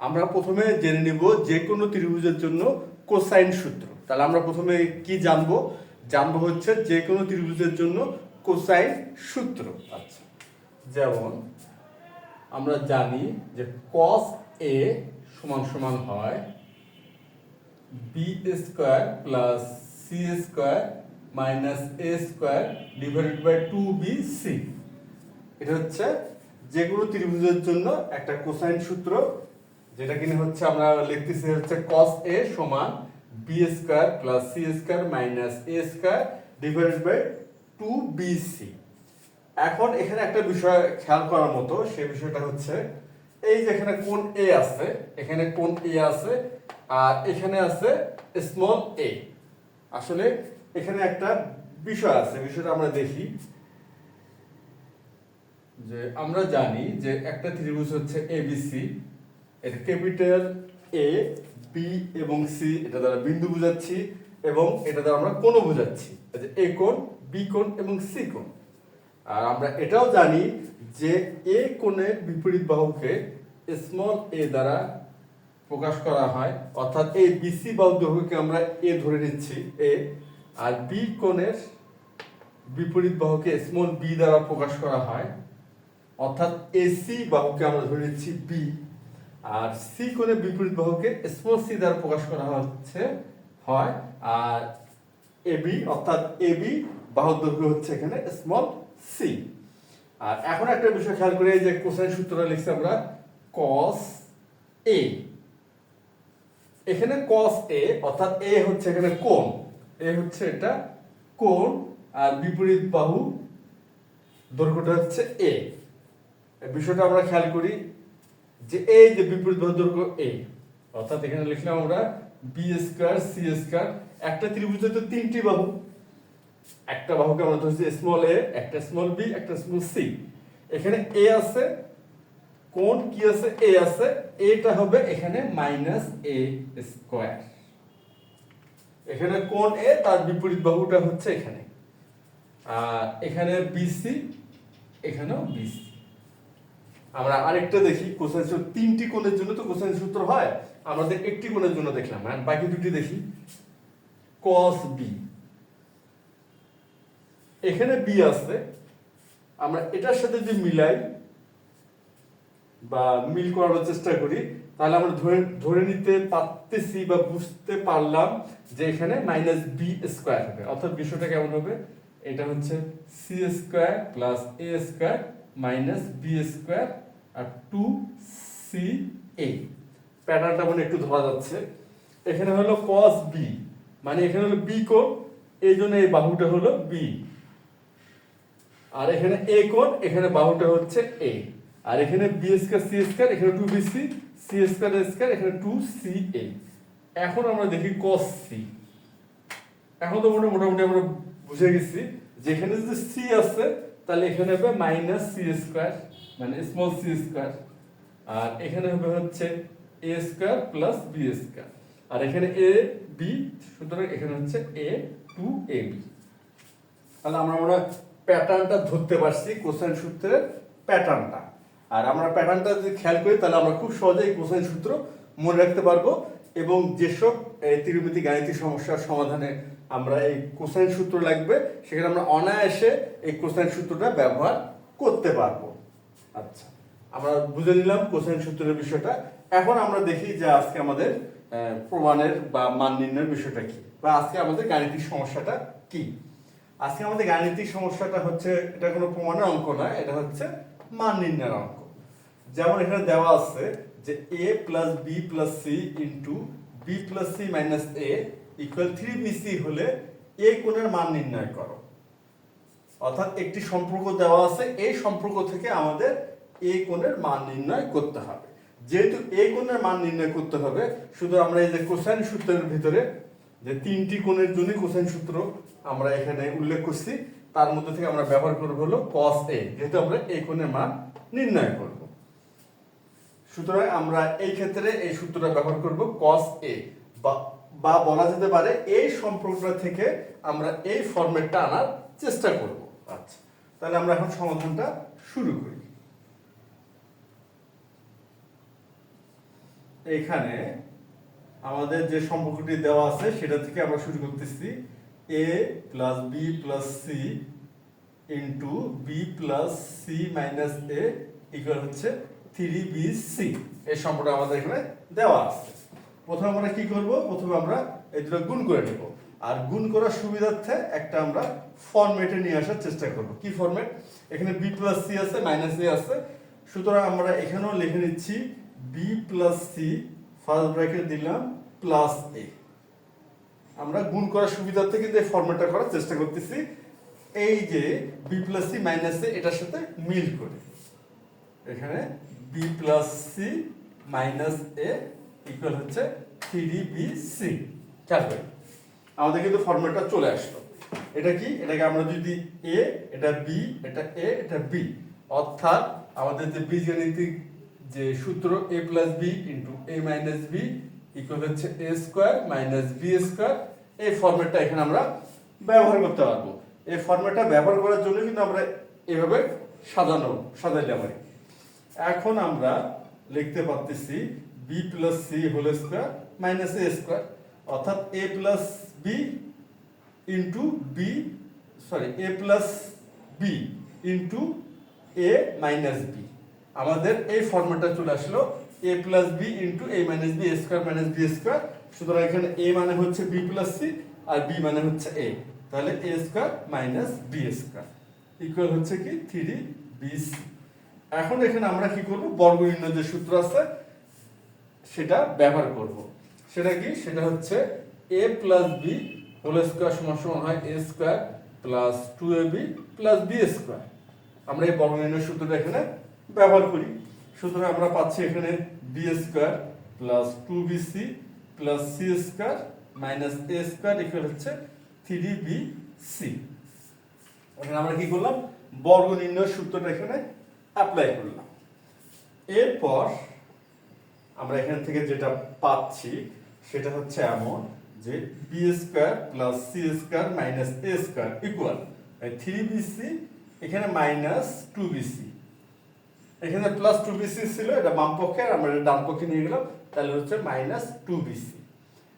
আমরা প্রথমে জেনে নিব যে কোনো ত্রিভুজের জন্য কোসাইন সূত্র। তাহলে আমরা প্রথমে কি জানব? জানব হচ্ছে যে কোনো ত্রিভুজের জন্য কোসাইন সূত্র। আচ্ছা। যেমন আমরা জানি যে কস এ সমান সমান হয় B square plus C square minus A square divided by two B C এটা হচ্ছে যে কোনো ত্রিভুজের জন্য একটা কোসাইন সূত্র যেটা কিনা হচ্ছে আমরা লিখতেছি হচ্ছে cos a সমান B square plus C square minus A square divided by two B এখন এখানে একটা বিষয় খেয়াল করার মতো, সেই বিষয়টা হচ্ছে এই যে এখানে কোন এ আছে, এখানে কোন এ আছে, আর এখানে আছে স্মল এ আসলে এখানে একটা বিষয় আছে, বিষয়টা আমরা দেখি। যে আমরা জানি যে একটা ত্রিভুজ হচ্ছে এবিসি ক্যাপিটাল এ বি এবং সি এটা দ্বারা বিন্দু বোঝাচ্ছি এবং এটা দ্বারা আমরা কোণ বোঝাচ্ছি। এ কোণ বি কোণ এবং সি কোণ। আর আমরা এটাও জানি যে এ কোণের বিপরীত বাহুকে স্মল এ দ্বারা প্রকাশ করা হয়, অর্থাৎ এই বিসি বাহু দৈর্ঘ্যকে আমরা এ ধরে নিচ্ছি এ আর বি কোণের বিপরীত বাহুকে স্মল বি দ্বারা প্রকাশ করা হয়, অর্থাৎ এসি বাহুকে আমরা ধরে নিচ্ছি বি আর সি কোণের বিপরীত বাহুকে স্মল সি দ্বারা প্রকাশ করা হচ্ছে, হয়, আর এবি অর্থাৎ এবি বাহুর দৈর্ঘ্য হচ্ছে এখানে স্মল সি আর এখন একটা বিষয় খেয়াল করে যে কোসাইন সূত্রটা লিখছি আমরা কস এ এখানে কস এ অর্থাৎ এ হচ্ছে এখানে কোণ। এ হচ্ছে এটা কোণ, আর বিপরীত বাহু দৈর্ঘ্যটা হচ্ছে এ বিষয়টা আমরা খেয়াল করি যে এই যে বিপরীত দৈর্ঘ্য এ অর্থাৎ এখানে লিখলাম আমরা বি স্কোয়ার সি স্কোয়ার একটা ত্রিভুজে তো তিনটি বাহু। একটা বাহুকে আমরা ধরছি স্মল এ একটা স্মল বি একটা স্মল সি এখানে এ আছে কোন কি আছে? এ আছে এটা হবে এখানে মাইনাস এ স্কোয়ার এখানে কোন এ তার বিপরীত বাহুটা হচ্ছে এখানে। আর এখানে বিসি এখানেও বিসি আমরা আরেকটা দেখি কোসাইন সূত্র। তিনটি কোণের জন্য তো কোসাইন সূত্র হয়। আমাদের একটি কোণের জন্য দেখলাম আর বাকি দুটি দেখি। cos বি এখানে বি আছে। আমরা এটার সাথে যদি মিলাই বা মিল করার চেষ্টা করি, তাহলে আমরা ধরে ধরে নিতে পারতেছি বা বুঝতে পারলাম যে এখানে মাইনাস বি স্কোয়ার হবে। অর্থাৎ বিষয়টা কেমন হবে? এটা হচ্ছে C square plus A square minus B square R two C A. প্যাটার্নটা মানে একটু ধরা যাচ্ছে। এখানে হলো cos বি মানে এখানে হলো বি কোণ, এই জন্য এই বাহুটা হলো বি আর এখানে এ কোণ, এখানে বাহুটা হচ্ছে এ আর এখানে বি স্কয়ার সি স্কয়ার এখানে two B C C square square এখানে টু সি এ এখন আমরা দেখি cos সি এখন তো মোটা- মোটামুটি আমরা বুঝে গেছি, যেখানে যদি সি আছে তাহলে এখানে হবে মাইনাস সি স্কোয়ার মানে স্মল সি স্কোয়ার আর এখানে হবে হচ্ছে A square plus B square আর এখানে এ বি সুতরাং এখানে হচ্ছে এ টু এ বি তাহলে আমরা আমরা প্যাটার্নটা ধরতে পারছি কোসাইন সূত্রের প্যাটার্নটা আর আমরা প্যাটার্নটা যদি খেয়াল করি, তাহলে আমরা খুব সহজেই কোসাইন সূত্র মনে রাখতে পারব। এবং যেসব ত্রিমিতি গাণিতিক সমস্যার সমাধানে আমরা এই কোসাইন সূত্র লাগবে, সেখানে আমরা অনায়াসে এই কোসাইন সূত্রটা ব্যবহার করতে পারব। আচ্ছা আমরা বুঝে নিলাম কোসাইন সূত্রের বিষয়টা। এখন আমরা দেখি যে আজকে আমাদের প্রমাণের বা মান নির্ণয়ের বিষয়টা কি, বা আজকে আমাদের গাণিতিক সমস্যাটা কি। আজকে আমাদের গাণিতিক সমস্যাটা হচ্ছে, এটা কোনো প্রমাণের অঙ্ক নয় এটা হচ্ছে মান নির্ণয়ের অঙ্ক। যেমন এখানে দেওয়া আছে যে A plus B plus C into B plus C minus A equal three B C হলে এ কোণের মান নির্ণয় করো। অর্থাৎ একটি সম্পর্ক দেওয়া আছে, এই সম্পর্ক থেকে আমাদের এ কোণের মান নির্ণয় করতে হবে। যেহেতু এ কোণের মান নির্ণয় করতে হবে, শুধু আমরা এই যে কোসাইন সূত্রের ভিতরে যে তিনটি কোণের জন্য কোসাইন সূত্র আমরা এখানে উল্লেখ করছি, তার মধ্যে থেকে আমরা ব্যবহার করব হলো cos a, যেহেতু আমরা এই কোণের মান নির্ণয় করব। সুতরাং আমরা এই ক্ষেত্রে এই সূত্রটা ব্যবহার করব cos a বা বা বলা যেতে পারে এই সম্পর্কটা থেকে আমরা এই ফরম্যাটটা আনার চেষ্টা করব। আচ্ছা তাহলে আমরা এখন সমাধানটা শুরু করি। এখানে আমাদের যে সম্পর্কটি দেওয়া আছে, সেটা থেকে আমরা শুরু করতেছি। A plus B plus C into B plus C minus A equal হচ্ছে থ্রি বি সি এই সম্পর্কটা আমাদের এখানে দেওয়া আছে। প্রথমে আমরা কি করব? প্রথমে আমরা এই দুটো গুণ করে নেব। আর গুণ করার সুবিধার্থে একটা আমরা ফরম্যাটে নিয়ে আসার চেষ্টা করব। কি ফরম্যাট এখানে বি প্লাস সি আছে মাইনাস এ আছে। সুতরাং আমরা এখানেও লিখে নিচ্ছি B plus C first bracket দিলাম প্লাস এ আমরা গুণ করার সুবিধার্থে কিন্তু এই ফরম্যাটটা করার চেষ্টা করতেছি। এই যে B plus C minus A এটার সাথে মিল করে। এখানে B plus C minus A equal হচ্ছে থ্রি বি সি খেয়াল করি আমাদের কিন্তু ফর্মুলাটা চলে আসলো। এটা কি? এটাকে আমরা যদি এ এটা বি এটা এ এটা বি অর্থাৎ আমাদের যে বীজগণিতিক যে সূত্র A plus B into A minus B equal হচ্ছে A square minus B square এই ফর্মেটটা এখানে আমরা ব্যবহার করতে পারব। এই ফর্মেটটা ব্যবহার করার জন্য কিন্তু আমরা এভাবে সাজানো সাজাইলে পারি এখন আমরা লিখতে পারতেছি B plus C whole square minus A square অর্থাৎ A plus B into B sorry A plus B into A minus B আমাদের এই ফর্মেটটা চলে আসলো A plus B into A minus B square minus B square সুতরাং এখানে A মানে হচ্ছে বি প্লাস সি আর বি মানে হচ্ছে এ তাহলে A square minus B square equal হচ্ছে কি? থ্রি বি সি এখন এখানে আমরা কি করব? বর্গ নির্ণয় যে সূত্র আছে সেটা ব্যবহার করব। সেটা কি? সেটা হচ্ছে A plus B whole square সমান সমান হয় A square plus two A B plus B square আমরা এই বর্গনির্ণয় সূত্রটা এখানে ব্যবহার করি। সুতরাং আমরা পাচ্ছি এখানে B square plus two B C plus C square minus A square equal হচ্ছে থ্রি বি সি এখানে আমরা কি করলাম? বর্গ নির্ণয় সূত্রটা এখানে অ্যাপ্লাই করলাম। এরপর আমরা এখান থেকে যেটা পাচ্ছি, সেটা হচ্ছে এমন যে B square plus C square minus A square equal three B C এখানে মাইনাস টু বিসি এখানে প্লাস টু বিসি ছিল, এটা বাম পক্ষে, আর আমরা এটা ডান পক্ষে নিয়ে গেলাম, তাহলে হচ্ছে মাইনাস টু বিসি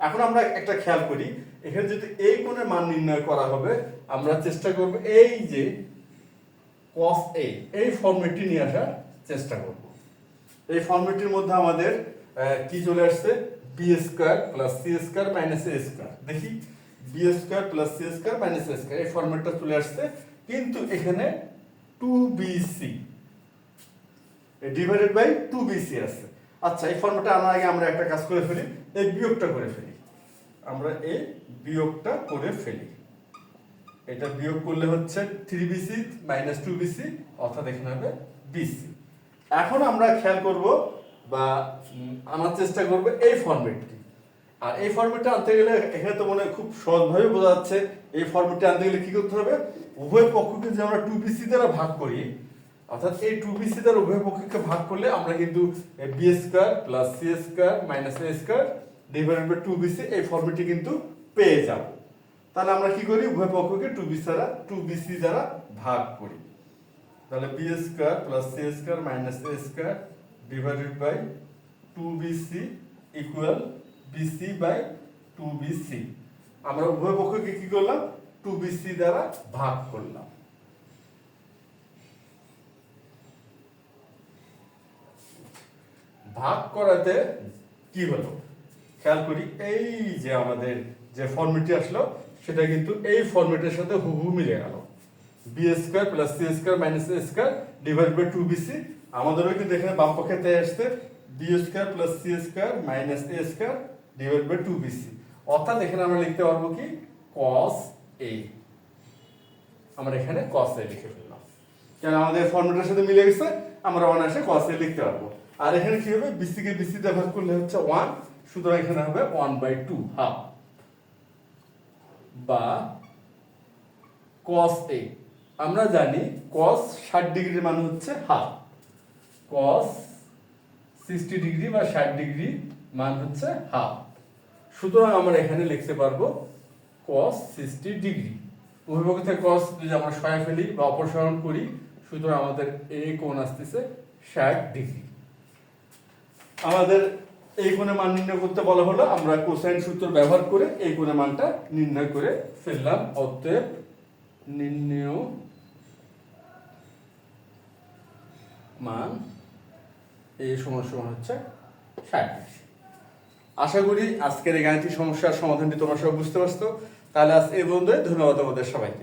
এখন আমরা একটা খেয়াল করি, এখানে যদি এই কোণের মান নির্ণয় করা হবে, আমরা চেষ্টা করব এই যে cos এ এই ফর্মেটটি নিয়ে আসার চেষ্টা করব। এই ফর্মেটটির মধ্যে আমাদের কি চলে আসছে? B square plus C square minus A square দেখি B square plus C square minus A square এই ফর্মেটটা চলে আসছে, কিন্তু এখানে two B C divided by two B C আছে। আচ্ছা এই ফর্মটা আনার আগে আমরা একটা কাজ করে ফেলি, এই বিয়োগটা করে ফেলি। আমরা এই বিয়োগটা করে ফেলি। এটা বিয়োগ করলে হচ্ছে three B C minus two B C অর্থাৎ এখানে হবে বিসি এখন আমরা খেয়াল করব বা আনার চেষ্টা করব এই ফর্মেটটি আর এই ফর্মেটটা আনতে গেলে এখানে তো মনে খুব সহজভাবে বোঝা যাচ্ছে, এই ফর্মেটটা আনতে গেলে কি করতে হবে? উভয় পক্ষকে যে আমরা টু বিসি দ্বারা ভাগ করি, অর্থাৎ এই টু বিসি দ্বারা উভয় পক্ষকে ভাগ করলে আমরা কিন্তু B square plus C square minus A square divided by two B C এই ফর্মেটটি কিন্তু পেয়ে যাব। তাহলে আমরা কি করি? উভয় পক্ষকে টু বিসি দ্বারা টু বিসি দ্বারা ভাগ করি। তাহলে B square plus C square minus A square divided by two B C equal B C by two B C আমরা উভয় পক্ষকে কি করলাম? টু বিসি দ্বারা ভাগ করলাম। ভাগ করাতে কি হলো? খেয়াল করি, এই যে আমাদের যে ফর্মেটটি আসলো, সেটা কিন্তু এই ফর্মেটের সাথে হুহু মিলে গেল। B square plus C square minus A square divide by two B C আমাদেরও কিন্তু এখানে বাম পক্ষে তাই আসছে। B square plus C square minus A square divide by two B C অর্থাৎ এখানে আমরা লিখতে পারব কি? কস এ আমরা এখানে কস এ লিখে ফেললাম। কেন? আমাদের ফর্মেটের সাথে মিলে গেছে। আমরা অনায়াসে কস এ লিখতে পারব। আর এখানে কি হবে? বিসি কে বিসি দিয়ে ভাগ করলে হচ্ছে ওয়ান সুতরাং এখানে হবে ওয়ান বাই টু হাফ বা কস এ আমরা জানি কস ষাট ডিগ্রির মান হচ্ছে হাফ। কস সিক্সটি ডিগ্রি বা ষাট ডিগ্রি মান হচ্ছে হাফ। সুতরাং আমরা এখানে লিখতে পারব কস সিক্সটি ডিগ্রি। উভয়পক্ষ থেকে কস যদি আমরা সয়া ফেলি বা অপসারণ করি, সুতরাং আমাদের এই কোণ আসতেছে ষাট ডিগ্রি। আমাদের এই কোণের মান নির্ণয় করতে বলা হলো, আমরা কোসাইন সূত্র ব্যবহার করে এই কোণের মানটা নির্ণয় করে ফেললাম। অতএব নির্ণয় মান এই সমান সমান হচ্ছে ডিগ্রি আশা করি আজকের এই গাণিতিক সমস্যার সমাধানটি তোমরা সব বুঝতে পারছ। তাহলে আজ এই পর্যন্তই। ধন্যবাদ তোমাদের সবাইকে।